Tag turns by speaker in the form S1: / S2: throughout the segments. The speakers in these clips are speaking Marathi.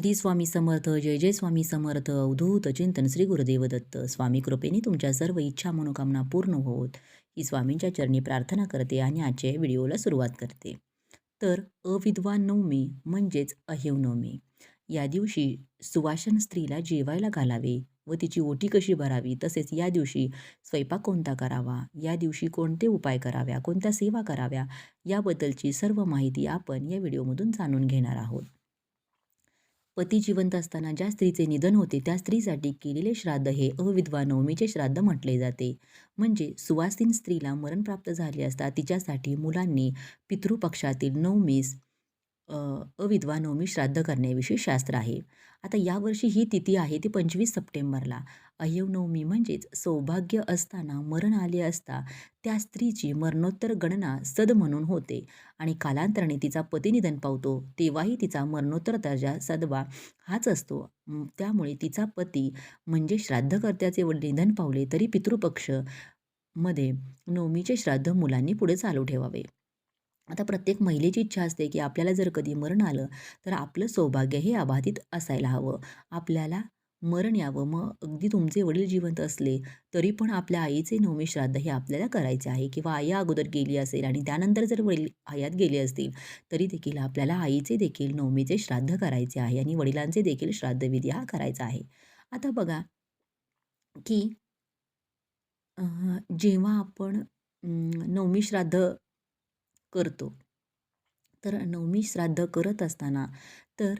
S1: श्री स्वामी समर्थ जय जय स्वामी समर्थ अवधूत चिंतन श्री गुरुदेव दत्त. स्वामी कृपेने तुमच्या सर्व इच्छा मनोकामना पूर्ण होत ही स्वामींच्या चरणी प्रार्थना करते आणि आजच्या व्हिडिओला सुरुवात करते. तर अविद्वान नवमी म्हणजेच अहिव नवमी. या दिवशी सुवासन स्त्रीला जेवायला घालावे व तिची ओटी कशी भरावी तसेच या दिवशी स्वयंपाक कोणता करावा या दिवशी कोणते उपाय कराव्या कोणत्या सेवा कराव्या याबद्दलची सर्व माहिती आपण या व्हिडिओमधून जाणून घेणार आहोत. पती जिवंत असताना ज्या स्त्रीचे निधन होते त्या स्त्रीसाठी केलेले श्राद्ध हे अविधवा नवमीचे श्राद्ध म्हटले जाते. म्हणजे सुवासीन स्त्रीला मरण प्राप्त झाले असता तिच्यासाठी मुलांनी पितृपक्षातील नवमीस अ, अविधवा नवमी श्राद्ध करण्याविषयी शास्त्र आहे. आता यावर्षी ही तिथी आहे ती पंचवीस सप्टेंबरला. अयवनवमी म्हणजेच सौभाग्य असताना मरण आले असता त्या स्त्रीची मरणोत्तर गणना सद म्हणून होते आणि कालांतराने तिचा पती निधन पावतो. तेव्हाही तिचा मरणोत्तर दर्जा सदवा हाच असतो. त्यामुळे तिचा पती म्हणजे श्राद्धकर्त्याचे निधन पावले तरी पितृपक्षमध्ये नवमीचे श्राद्ध मुलांनी पुढे चालू ठेवावे. आता प्रत्येक महिलेची इच्छा असते की आपल्याला जर कधी मरण आलं तर आपलं सौभाग्य हे अबाधित असायला हवं. आपल्याला मरण यावं. मग अगदी तुमचे वडील जिवंत असले तरी पण आपल्या आईचे नवमी श्राद्ध हे आपल्याला करायचे आहे किंवा आई अगोदर गेली असेल आणि त्यानंतर जर वडील हयात गेले असतील तरी देखील आपल्याला आईचे देखील नवमीचे श्राद्ध करायचे आहे आणि वडिलांचे देखील श्राद्धविधी हा करायचा आहे. आता बघा की जेव्हा आपण नवमी श्राद्ध करतो. तर नवमी श्राद्ध करत असताना तर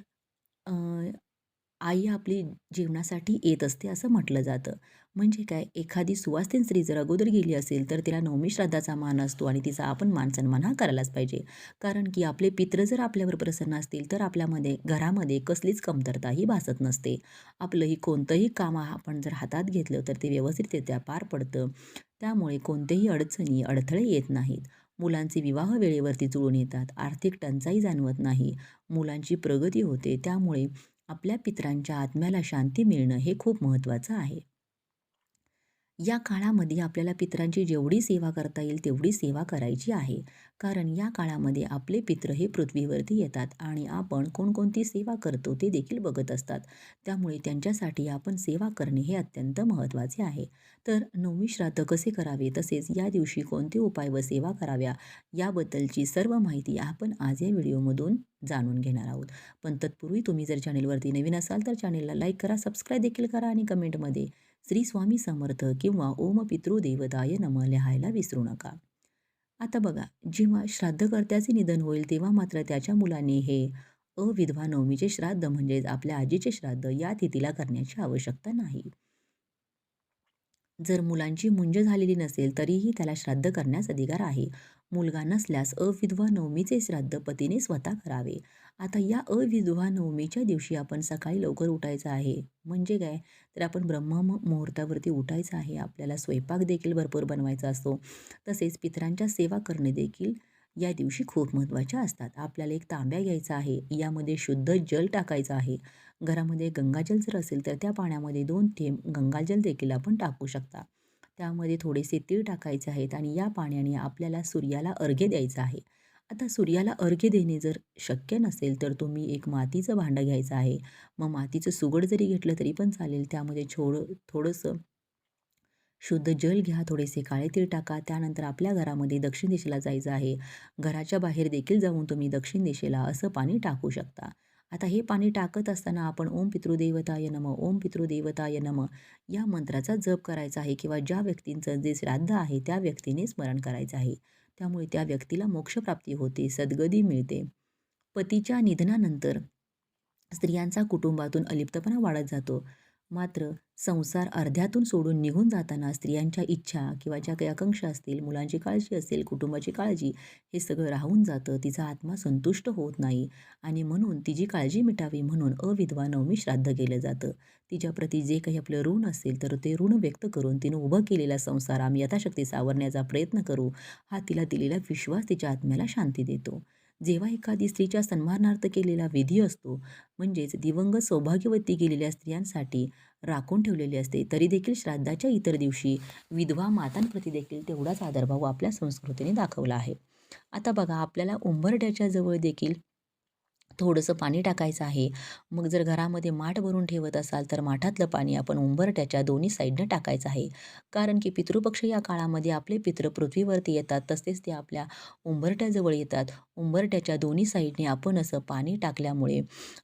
S1: आई आपली जेवणासाठी येत असते असं म्हटलं जातं. म्हणजे काय? एखादी सुवासिन स्त्री जर अगोदर गेली असेल तर तिला नवमी श्राद्धाचा मान असतो आणि तिचा आपण मान सन्मान हा करायलाच पाहिजे. कारण की आपले पित्र जर आपल्यावर प्रसन्न असतील तर आपल्यामध्ये घरामध्ये कसलीच कमतरताही भासत नसते. आपलंही कोणतंही काम आपण जर हातात घेतलं तर ते व्यवस्थितरित्या पार पडतं. त्यामुळे कोणतेही अडचणी अडथळे येत नाहीत. मुलांचे विवाह वेळेवरती जुळून येतात. आर्थिक टंचाई जाणवत नाही. मुलांची प्रगती होते. त्यामुळे आपल्या पित्रांच्या आत्म्याला शांती मिळणं हे खूप महत्त्वाचं आहे. या काळामध्ये आपल्याला पित्रांची जेवढी सेवा करता येईल तेवढी सेवा करायची आहे. कारण या काळामध्ये आपले पित्र हे पृथ्वीवरती येतात आणि आपण कोणकोणती सेवा करतो ते देखील बघत असतात. त्यामुळे त्यांच्यासाठी आपण सेवा करणे हे अत्यंत महत्त्वाचे आहे. तर नवमी श्राद्ध कसे करावे? तसेच या दिवशी कोणते उपाय व सेवा कराव्या? याबद्दलची सर्व माहिती आपण आज या व्हिडिओमधून जाणून घेणार आहोत. पण तत्पूर्वी तुम्ही जर चॅनेलवरती नवीन असाल तर चॅनेलला लाईक करा सबस्क्राईब देखील करा आणि कमेंटमध्ये श्री स्वामी समर्थ किंवा ओम पितृदेवताय नम लिहायला विसरू नका. आता बघा जेव्हा श्राद्धकर्त्याचे निधन होईल तेव्हा मात्र त्याच्या मुलाने हे अविधवा नवमीचे श्राद्ध म्हणजेच आपल्या आजीचे श्राद्ध या तिथीला करण्याची आवश्यकता नाही. जर मुलांची मुंज झालेली नसेल तरीही त्याला श्राद्ध करण्यास अधिकार आहे. मुलगा नसल्यास अविधवा नवमीचे श्राद्ध पतीने स्वतः करावे. आता या अविधवा नवमीच्या दिवशी आपण सकाळी लवकर उठायचं आहे. म्हणजे काय? तर आपण ब्रह्म मुहूर्तावरती उठायचं आहे. आपल्याला स्वयंपाक देखील भरपूर बनवायचा असतो. तसेच पितरांच्या सेवा करणे देखील या दिवशी खूप महत्त्वाच्या असतात. आपल्याला एक तांब्या घ्यायचा आहे. यामध्ये शुद्ध जल टाकायचं आहे. घरामध्ये गंगाजल जर असेल तर त्या पाण्यामध्ये दोन थेंब गंगाजल देखील आपण टाकू शकता. त्यामध्ये थोडेसे तीळ टाकायचे आहेत आणि या पाण्याने आपल्याला सूर्याला अर्घ्य द्यायचं आहे. आता सूर्याला अर्घ्य देणे जर शक्य नसेल तर तुम्ही एक मातीचं भांडं घ्यायचं आहे. मग मातीचं सुगड जरी घेतलं तरी पण चालेल. त्यामध्ये छोडं थोडंसं शुद्ध जल घ्या थोडेसे काळे तीळ टाका. त्यानंतर आपल्या घरामध्ये दक्षिण दिशेला जायचं आहे. घराच्या बाहेर देखील जाऊन तुम्ही दक्षिण दिशेला असं पाणी टाकू शकता. आता हे पाणी टाकत असताना आपण ओम पितृदेवताय नम ओम पितृदेवताय नम या मंत्राचा जप करायचा आहे किंवा ज्या व्यक्तींचं जे श्राद्ध आहे त्या व्यक्तीने स्मरण करायचं आहे. त्यामुळे त्या व्यक्तीला मोक्षप्राप्ती होते सद्गती मिळते. पतीच्या निधनानंतर स्त्रियांचा कुटुंबातून अलिप्तपणा वाढत जातो. मात्र संसार अर्ध्यातून सोडून निघून जाताना स्त्रियांच्या इच्छा किंवा ज्या काही आकांक्षा असतील मुलांची काळजी असेल कुटुंबाची काळजी हे सगळं राहून जातं. तिचा आत्मा संतुष्ट होत नाही आणि म्हणून तिची काळजी मिटावी म्हणून अविधवा नवमी श्राद्ध केलं जातं. तिच्याप्रती जे काही आपलं ऋण असेल तर ते ऋण व्यक्त करून तिनं उभं केलेला संसार आम्ही यथाशक्ती सावरण्याचा प्रयत्न करू हा तिला दिलेला विश्वास तिच्या आत्म्याला शांती देतो. जेव्हा एखादी स्त्रीच्या सन्मानार्थ केलेला विधी असतो म्हणजेच दिवंगत सौभाग्यवती गेलेल्या स्त्रियांसाठी राखून ठेवलेली असते तरी देखील श्राद्धाच्या इतर दिवशी विधवा मातांप्रती देखील तेवढाच आदरभाव आपल्या संस्कृतीने दाखवला आहे. आता बघा आपल्याला उंबरड्याच्या जवळ देखील थोडंसं पाणी टाकायचं आहे. मग जर घरामध्ये माठ भरून ठेवत असाल तर माठातलं पाणी आपण उंबरट्याच्या दोन्ही साईडनं टाकायचं आहे. कारण की पितृपक्ष या काळामध्ये आपले पितृ पृथ्वीवरती येतात तसेच ते आपल्या उंबरट्याजवळ येतात. उंबरट्याच्या दोन्ही साईडने आपण असं पाणी टाकल्यामुळे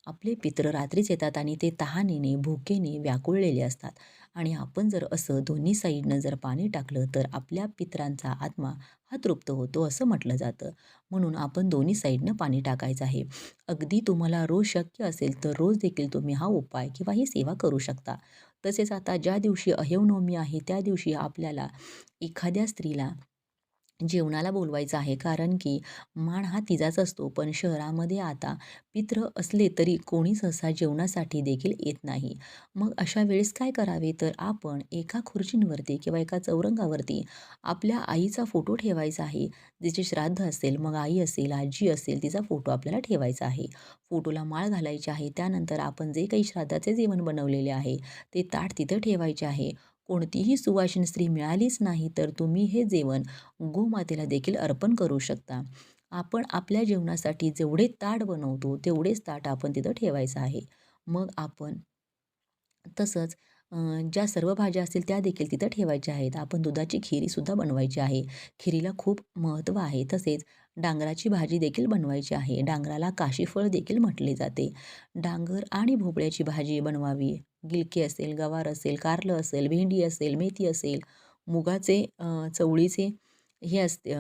S1: आपले पितृ रात्रीच येतात आणि ते तहानेने भुकेने व्याकुळलेले असतात. आणि आपण जर असं दोन्ही साईडनं जर पाणी टाकलं तर आपल्या पितरांचा आत्मा हा तृप्त होतो असं म्हटलं जातं. म्हणून आपण दोन्ही साईडनं पाणी टाकायचं आहे. अगदी तुम्हाला रोज शक्य असेल तर रोज देखील तुम्ही हा उपाय किंवा ही सेवा करू शकता. तसेच आता ज्या दिवशी अहेवनवमी आहे त्या दिवशी आपल्याला एखाद्या स्त्रीला जेवणाला बोलवायचं आहे. कारण की मान हा तिचाच असतो. पण शहरामध्ये आता पित्र असले तरी कोणी सहसा जेवणासाठी देखील येत नाही. मग अशा वेळेस काय करावे? तर आपण एका खुर्चींवरती किंवा एका चौरंगावरती आपल्या आईचा फोटो ठेवायचा आहे. जिचे श्राद्ध असेल मग आई असेल आजी असेल तिचा फोटो आपल्याला ठेवायचा आहे. फोटोला माळ घालायची आहे. त्यानंतर आपण जे काही श्राद्धाचे जेवण बनवलेले आहे ते ताट तिथं ठेवायचे आहे. कोणतीही सुवासिन स्त्री मिळालीच नाही तर तुम्ही हे जेवण गोमातेला देखील अर्पण करू शकता. आपण आपल्या जेवणासाठी जेवढे ताट बनवतो तेवढेच ताट आपण तिथं ठेवायचं आहे. मग आपण तसंच ज्या सर्व भाज्या असतील त्या देखील तिथं ठेवायच्या आहेत. आपण दुधाची खिरीसुद्धा बनवायची आहे. खिरीला खूप महत्त्व आहे. तसेच डांगराची भाजी देखील बनवायची आहे. डांगराला काशीफळ देखील म्हटले जाते. डांगर आणि भोपळ्याची भाजी बनवावी. गिलके असेल गवार असेल कारलं असेल भेंडी असेल मेथी असेल मुगाचे चवळीचे हे असते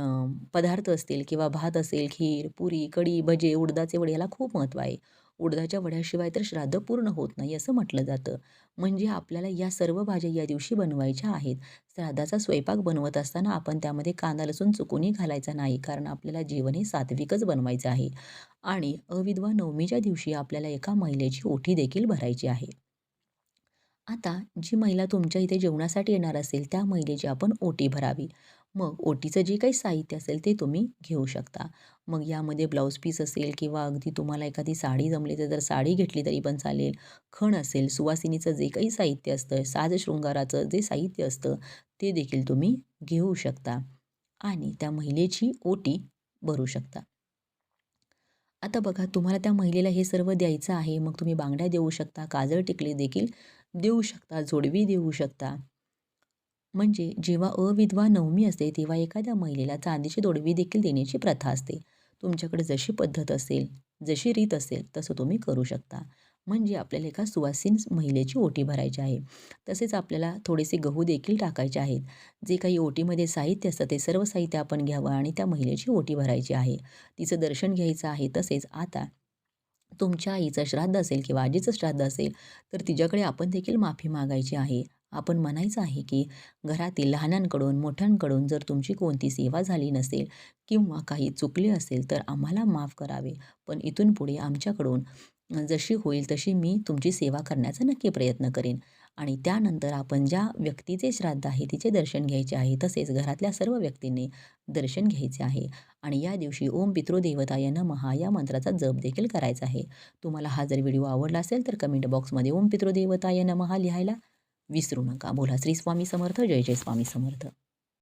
S1: पदार्थ असतील किंवा भात असेल खीर पुरी कढी भजे उडदाचे वडे याला खूप महत्त्व आहे. उडदाच्या वड्याशिवाय तर श्राद्ध पूर्ण होत नाही असं म्हटलं जातं. म्हणजे आपल्याला या सर्व भाज्या या दिवशी बनवायच्या आहेत. श्राद्धाचा स्वयंपाक बनवत असताना आपण त्यामध्ये कांदा लसूण चुकूनही घालायचा नाही कारण आपल्याला जेवण हे सात्विकच बनवायचं आहे. आणि अविधवा नवमीच्या दिवशी आपल्याला एका महिलेची ओठी देखील भरायची आहे. आता जी महिला तुमच्या इथे जेवणासाठी येणार असेल त्या महिलेची आपण ओटी भरावी. मग ओटीचं जे काही साहित्य असेल ते तुम्ही घेऊ शकता. मग यामध्ये ब्लाऊज पीस असेल किंवा अगदी तुम्हाला एखादी साडी जमली तर साडी घेतली तरी पण चालेल. खण असेल सुवासिनीचं जे काही साहित्य असतं साज शृंगाराचं जे साहित्य असतं ते देखील तुम्ही घेऊ शकता. आणि त्या महिलेची ओटी भरू शकता. आता बघा तुम्हाला त्या महिलेला हे सर्व द्यायचं आहे. मग तुम्ही बांगड्या देऊ शकता काजळ टिकली देखील देऊ शकता जोडवी देऊ शकता. म्हणजे जेव्हा अविधवा नवमी असते तेव्हा एखाद्या महिलेला चांदीची जोडवी देखील देण्याची प्रथा असते. तुमच्याकडे जशी पद्धत असेल जशी रीत असेल तसं तुम्ही करू शकता. म्हणजे आपल्याला एका सुवासीन महिलेची ओटी भरायची आहे. तसेच आपल्याला थोडेसे गहू देखील टाकायचे आहेत. जे काही ओटीमध्ये साहित्य असतं ते सर्व साहित्य आपण घ्यावं आणि त्या महिलेची ओटी भरायची आहे. तिचं दर्शन घ्यायचं आहे तसेच आता तुमच्या आईचं श्राद्ध असेल किंवा आजीचं श्राद्ध असेल तर तिच्याकडे आपण देखील माफी मागायची आहे. आपण म्हणायचं आहे की घरातील लहानांकडून मोठ्यांकडून जर तुमची कोणती सेवा झाली नसेल किंवा काही चुकले असेल तर आम्हाला माफ करावे. पण इथून पुढे आमच्याकडून जशी होईल तशी मी तुमची सेवा करण्याचा नक्की प्रयत्न करेन. आणि त्यानंतर आपण ज्या व्यक्तीचे श्राद्ध आहे तिचे दर्शन घ्यायचे आहे तसेच घरातल्या सर्व व्यक्तींनी दर्शन घ्यायचे आहे. आणि या दिवशी ओम पितृदेवताय नमहा या मंत्राचा जप देखील करायचा आहे. तुम्हाला हा जर व्हिडिओ आवडला असेल तर कमेंट बॉक्समध्ये ओम पितृदेवताय नमहा लिहायला विसरू नका. बोला श्री स्वामी समर्थ. जय जय स्वामी समर्थ.